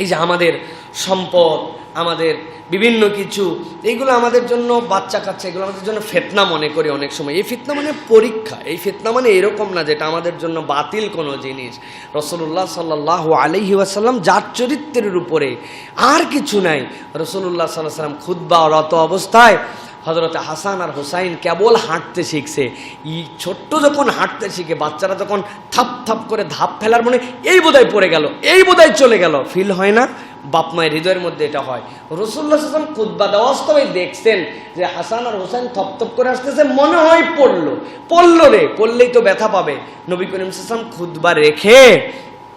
এই যে আমাদের সম্পদ, আমাদের বিভিন্ন কিছু, এইগুলো আমাদের জন্য বাচ্চা কাচ্চা, এগুলো আমাদের জন্য ফেতনা মনে করি অনেক সময়। এই ফিতনা মানে পরীক্ষা, এই ফিতনা মানে এরকম না যেটা আমাদের জন্য বাতিল কোনো জিনিস। রসুল্লাহ সাল্লাহ আলহি ওয়াসাল্লাম যার চরিত্রের উপরে আর কিছু নাই। রসুল্লাহ সাল্লাহ সাল্লাম খুদ্া রত অবস্থায় হজরত হাসান আর হোসাইন কেবল হাঁটতে শিখছে। ই ছোট্ট যখন হাঁটতে শিখে, বাচ্চারা যখন থাপ থাপ করে ধাপ ফেলার মনে এই বোধহয় পড়ে গেল, এই বোধহয় চলে গেল। ফিল হয় না? বাপ মায়ের হৃদয়ের মধ্যে এটা হয়। রসুল্লাহ হাসান খুদ্া বাস্তবে দেখছেন যে হাসান আর হোসেন থপ করে আসতেছে মনে হয় পড়ল। পড়ল রে, পড়লেই তো ব্যথা পাবে। নবী করিম সাসাম খুদ্া রেখে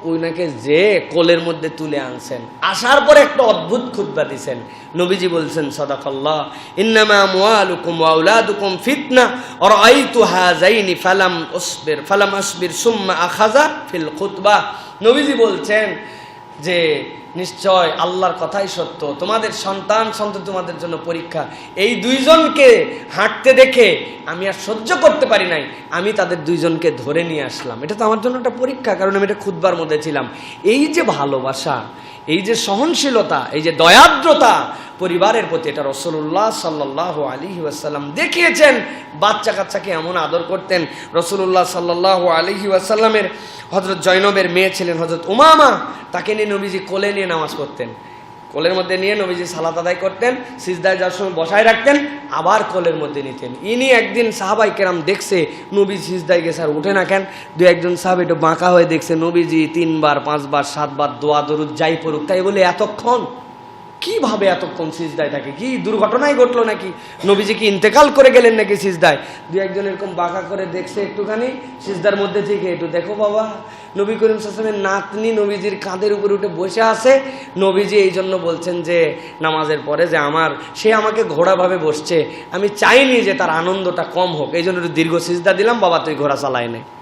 ওনাকে যে কোলের মধ্যে তুলে আনছেন। আসার পর একটা অদ্ভুত খুদ্া দিছেন। নবীজি বলছেন, সদাকাল্লাহ ফালাম ফালাম সুম্মা ফিল খুতবা। নবীজি বলছেন যে নিশ্চয় আল্লাহর কথাই সত্য। তোমাদের সন্তান সন্তান তোমাদের জন্য পরীক্ষা। এই দুইজনকে হাঁটতে দেখে আমি আর সহ্য করতে পারি নাই। আমি তাদের দুইজনকে ধরে নিয়ে আসলাম। এটা তো আমার জন্য একটা পরীক্ষা, কারণ আমি এটা খুদবার মধ্যে ছিলাম। এই যে ভালোবাসা, এই যে সহনশীলতা, এই যে দয়াদ্রতা, পরিবারের প্রতি এটা রসুল্লাহ সাল্লাহ আলী ওয়াসাল্লাম দেখিয়েছেন। বাচ্চা কাচ্চাকে এমন আদর করতেন। রসুল্লাহ সাল্লাহ আলী ওয়াসাল্লামের হজরত জৈনবের মেয়ে ছিলেন হজরত উমামা। তাকে নিয়ে নবীজি কোলে নিয়ে নামাজ পড়তেন। কোলের মধ্যে নিয়ে নবীজি সালাত আদায় করতেন, সিজদায় যাওয়ার সময় বসায় রাখতেন, আবার কোলের মধ্যে নিতেন। ইনি একদিন সাহাবাই কেরাম দেখছে নবী সিজদায় গেছে আর উঠে না কেন? দু একজন সাহাব একটু বাঁকা হয়ে দেখছে, নবীজি তিনবার, পাঁচবার, সাতবার দোয়া দরুদ যাই পড়ুক, তাই বলে এতক্ষণ কীভাবে এতক্ষণ সিজদায় থাকে? কি দুর্ঘটনাই ঘটলো নাকি? নবীজি কি ইন্তেকাল করে গেলেন নাকি সিজদায়? দু একজন এরকম বাঁকা করে দেখছে একটুখানি, সিজদার মধ্যে থেকে একটু, দেখো বাবা, নবী করিম সাসলামের নাতনি নবীজির কাঁধের উপরে উঠে বসে আছে। নবীজি এই জন্য বলছেন যে, নামাজের পরে যে আমার, সে আমাকে ঘোড়াভাবে বসছে। আমি চাইনি যে তার আনন্দটা কম হোক। এই জন্য একটু দীর্ঘ সিজদা দিলাম, বাবা, তুই ঘোড়া চালায় নে।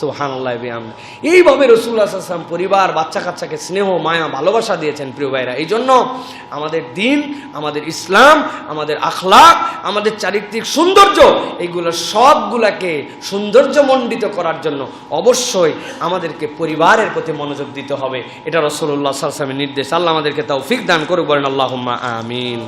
সুহানুল্লাহ এইভাবে রসুল্লাহ আসলাম পরিবার বাচ্চা কাচ্চাকে স্নেহ, মায়া, ভালোবাসা দিয়েছেন প্রিয় ভাইরা। এই জন্য আমাদের দিন, আমাদের ইসলাম, আমাদের আখলাক, আমাদের চারিত্রিক সৌন্দর্য, এইগুলো সবগুলাকে সৌন্দর্যমণ্ডিত করার জন্য অবশ্যই আমাদেরকে পরিবারের প্রতি মনোযোগ দিতে হবে। এটা রসুল্লাহ সাল্লামের নির্দেশ। আল্লাহ আমাদেরকে তাও ফিক দান করুক, বলেন আল্লাহ আমিন।